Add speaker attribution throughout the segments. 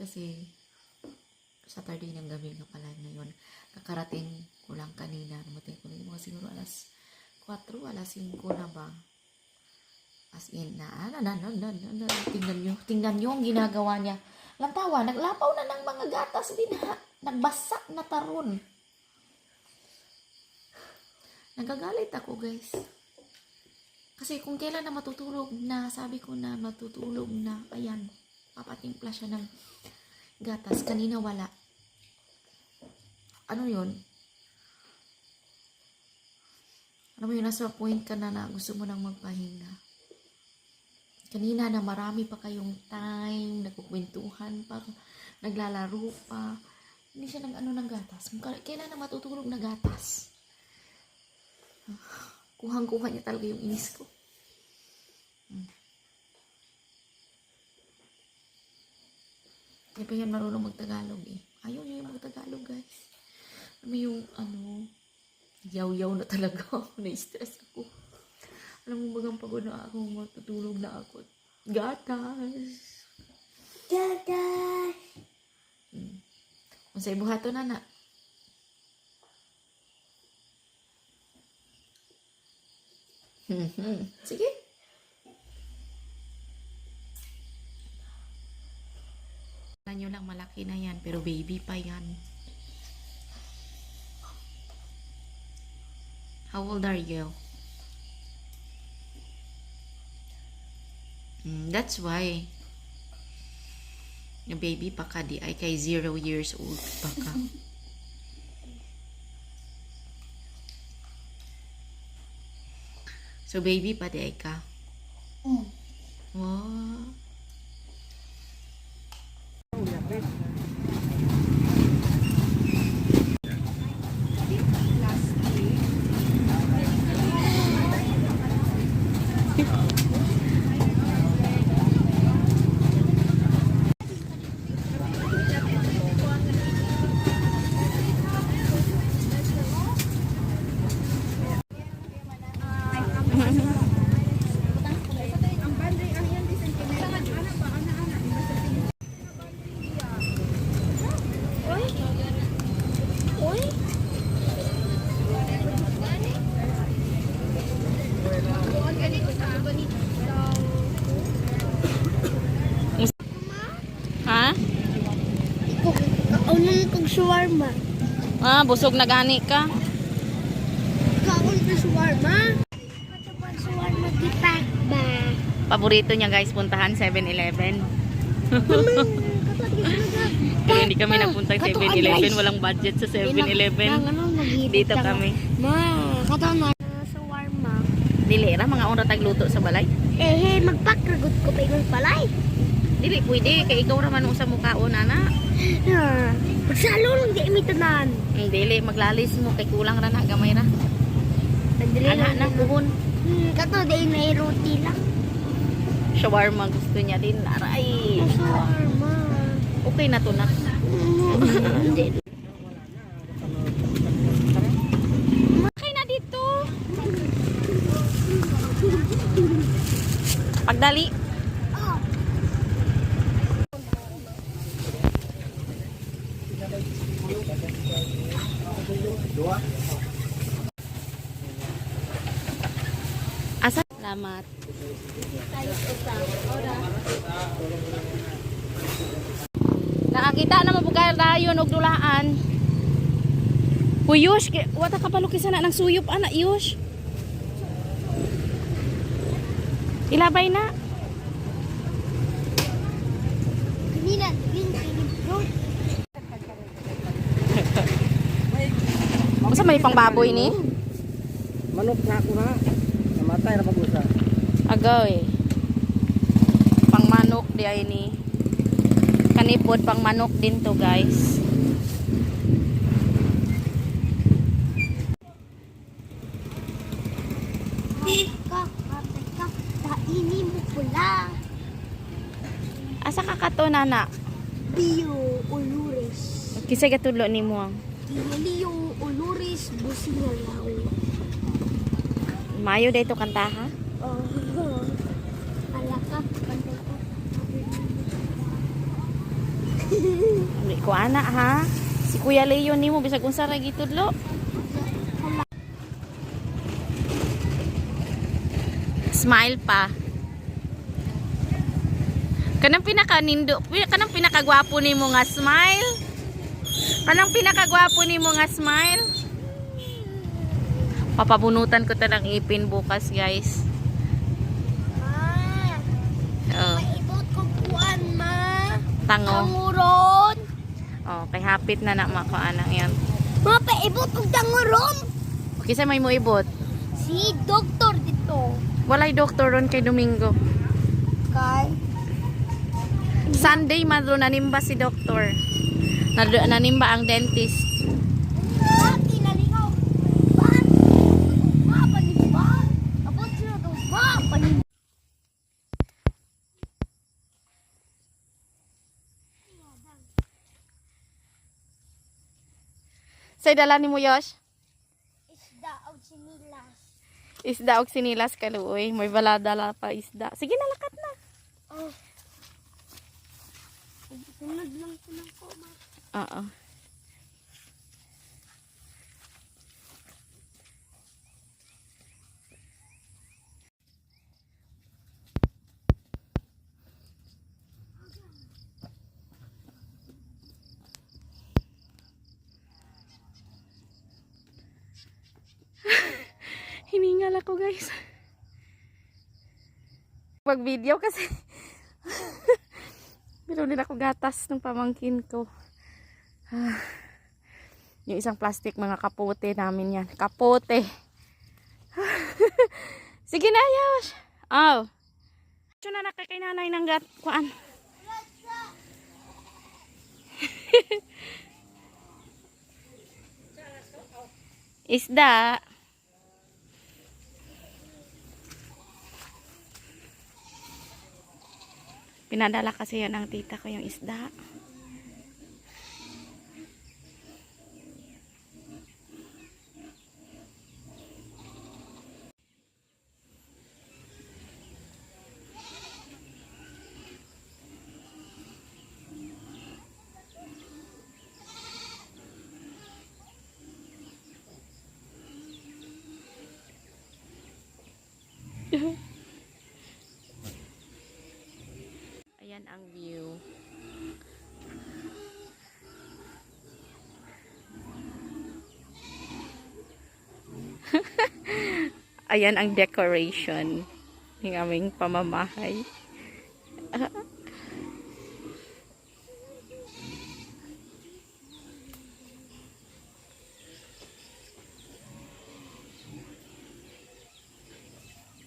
Speaker 1: Kasi, Saturday ng gabi nga pala ngayon. Kakarating ko lang kanina. Namatay ko na yung mga siguro alas 4, alas 5 na ba? As in, na, na, na, na, na, na, na, tingnan nyo, tingnan nyo ang ginagawa niya. Lantawa, naglapaw na ng mga gatas din ha. Nagbasa na taron. Nagagalit ako, guys. Kasi kung kailan na matutulog na, sabi ko na matutulog na, ayan, papatimpla siya ng gatas. Kanina wala. Ano yun? Ano mo yun, nasa point ka na na gusto mo nang magpahinga. Kanina na marami pa kayong time, nagkukwentuhan pa, naglalaro pa. Hindi siya nag ano ng gatas. Kailan na matutulog na gatas? Kuhang-kuha niya talaga yung inis ko. Hindi pa yan marunong magtagalog eh. Ayaw niya yung magtagalog guys. Alam yung ano, yaw-yaw na talaga ako. Na-stress ako. Alam mo bagang pagod na ako, matutulog na ako. Gatas.
Speaker 2: Gatas.
Speaker 1: Hmm. Kung sa ibuhato na na. Mhm. Sige. Alam nyo lang malaki na yan, pero baby pa yan. How old are you? Mm, that's why. Yung baby pa ka di ay kay zero years old pa ka. so baby pa di ay ka.
Speaker 2: Mm.
Speaker 1: Wow.
Speaker 2: Gracias. Shawarma.
Speaker 1: Ah, busog na gani ka.
Speaker 2: Kaon ko shawarma. Kato pa shawarma gipak ba?
Speaker 1: Paborito niya guys, puntahan 7-Eleven.
Speaker 2: Kato talaga.
Speaker 1: Pero hindi kami nagpunta sa
Speaker 2: Kato,
Speaker 1: 7-Eleven,
Speaker 2: guys.
Speaker 1: walang budget sa 7-Eleven. Dito kami.
Speaker 2: Ma, kato na shawarma.
Speaker 1: Dili ra mga ora tagluto sa balay.
Speaker 2: Eh, magpakragot ko pa ingon palay.
Speaker 1: Dili pwede kay ikaw ra man sa mukhaon ana.
Speaker 2: Ah, Pagsalo lang di imitanan.
Speaker 1: Mm, dili maglalis mo kay kulang ra na gamay ra.
Speaker 2: Padali
Speaker 1: Ana na buhon.
Speaker 2: Hmm, kato di na roti lang.
Speaker 1: Shawarma gusto niya din. Aray.
Speaker 2: Shawarma.
Speaker 1: Okay na to na.
Speaker 2: Hindi.
Speaker 1: Okay na dito. Pagdali.
Speaker 2: Oh.
Speaker 1: Asa? Salamat. Nakakita na mabugay dayon og dulaan. Huyos, wata ka palukisan na ng suyop ana, yus. Ilabay na.
Speaker 2: Kanina.
Speaker 1: Masa may pangbaboy ni?
Speaker 3: Manok na ako na. Namatay na pag-usa.
Speaker 1: Agaw eh. Pang manok di ay ni. Kanipod pang manok din to guys. Asa ka kato nana?
Speaker 2: Bio Olores.
Speaker 1: Kisay katulo ni mo.
Speaker 2: Leo Olores, Busingalaw.
Speaker 1: Mayo dito kanta
Speaker 2: ha? Oo. Oh. Alaka, kanta ko.
Speaker 3: Ano, Uli ko ana ha. Si Kuya Leo nimo bisag unsa ra gitudlo. Smile pa. Kanang pinakanindo, kanang pinaka pinakagwapo nimo nga smile. Kanang pinaka pinakagwapo nimo nga smile. Papabunutan ko talang ipin bukas, guys.
Speaker 2: Ma,
Speaker 3: Oh,
Speaker 2: maibot ko kuan, ma.
Speaker 3: tango.
Speaker 2: Tanguron.
Speaker 3: Oh, kay hapit na na makuha na yan.
Speaker 2: Ma, paibot ko tanguron.
Speaker 3: Okay, sa may mo ibot.
Speaker 2: Si doktor dito.
Speaker 3: Walay doktor ron kay Domingo.
Speaker 2: Kay?
Speaker 3: Sunday madro nanimba si doktor. Nanimba ang dentist.
Speaker 2: Ma, kinalingaw. Ma, ma, panimba. Abot sila daw. Ma, panimba.
Speaker 3: Say dala ni mo Yosh.
Speaker 2: Isda o sinilas.
Speaker 3: Isda og sinilas kaluoy. May baladala pa isda. Sige na lakat na.
Speaker 2: Oh. Sunod lang lang ko, ma.
Speaker 3: Oo. Hiningal ako guys. Pag video kasi din ako gatas ng pamangkin ko. Ah. Yung isang plastic mga kapote namin yan. Kapote. Sige na, Yosh. Oh. Ito na nakakay nanay ng gat. Kuan. Isda. Pinadala kasi yan ng tita ko yung isda. Ayan ang view. Ayan ang decoration ng aming pamamahay.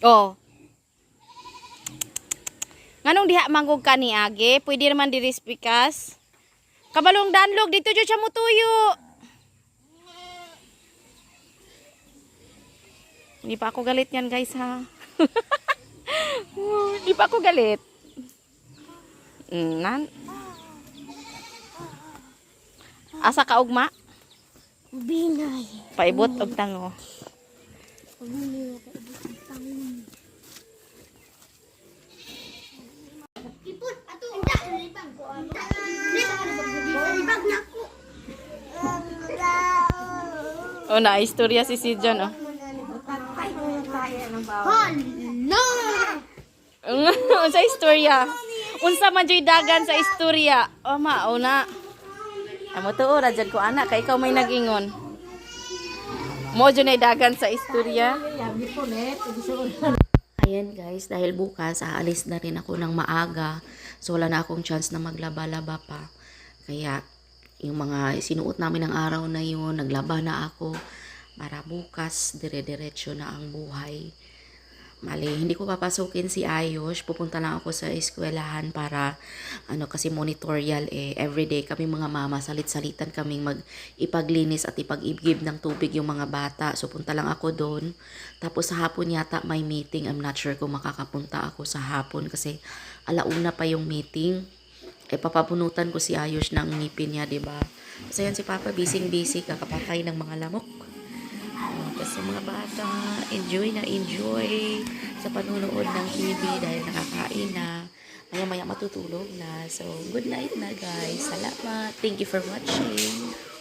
Speaker 3: oh. Nganong diha manggog ka ni Age? Pwede naman diri spikas. Kabalong danlog dito jud siya mutuyo. Hindi pa ako galit yan guys ha. Hindi pa ako galit. Mm, Nan. Asa ka ugma?
Speaker 2: Binay.
Speaker 3: Paibot og tango.
Speaker 2: Pagmuli na tayo ang tangon. Ipon, ato. Unda, libang ko. Unda. Dito ka na ba? Libang na ako.
Speaker 3: Oh, na istorya si si John oh.
Speaker 2: Hala!
Speaker 3: Unsa istorya? Unsa man joy dagan sa istorya? Oh, mao na. Amo tuo ra jud ko anak kay ikaw may nagingon. Mo jud na dagan sa istorya. Ayan guys, dahil bukas aalis na rin ako ng maaga. So wala na akong chance na maglaba-laba pa. Kaya yung mga sinuot namin ng araw na yun, naglaba na ako para bukas dire-diretso na ang buhay. Mali, hindi ko papasukin si Ayos. Pupunta lang ako sa eskwelahan para, ano, kasi monitorial eh. Everyday kami mga mama, salit-salitan kaming mag ipaglinis at ipag-ibgib ng tubig yung mga bata. So, punta lang ako doon. Tapos sa hapon yata may meeting. I'm not sure kung makakapunta ako sa hapon kasi alauna pa yung meeting. Eh, papapunutan ko si Ayos ng ngipin niya, 'di ba? Kasi yan si Papa, busy-busy, kakapatay ng mga lamok. Kasi mga bata, enjoy na enjoy sa panunood ng TV dahil nakakain na.
Speaker 1: maya maya matutulog na. So, good night na guys. Salamat. Thank you for watching.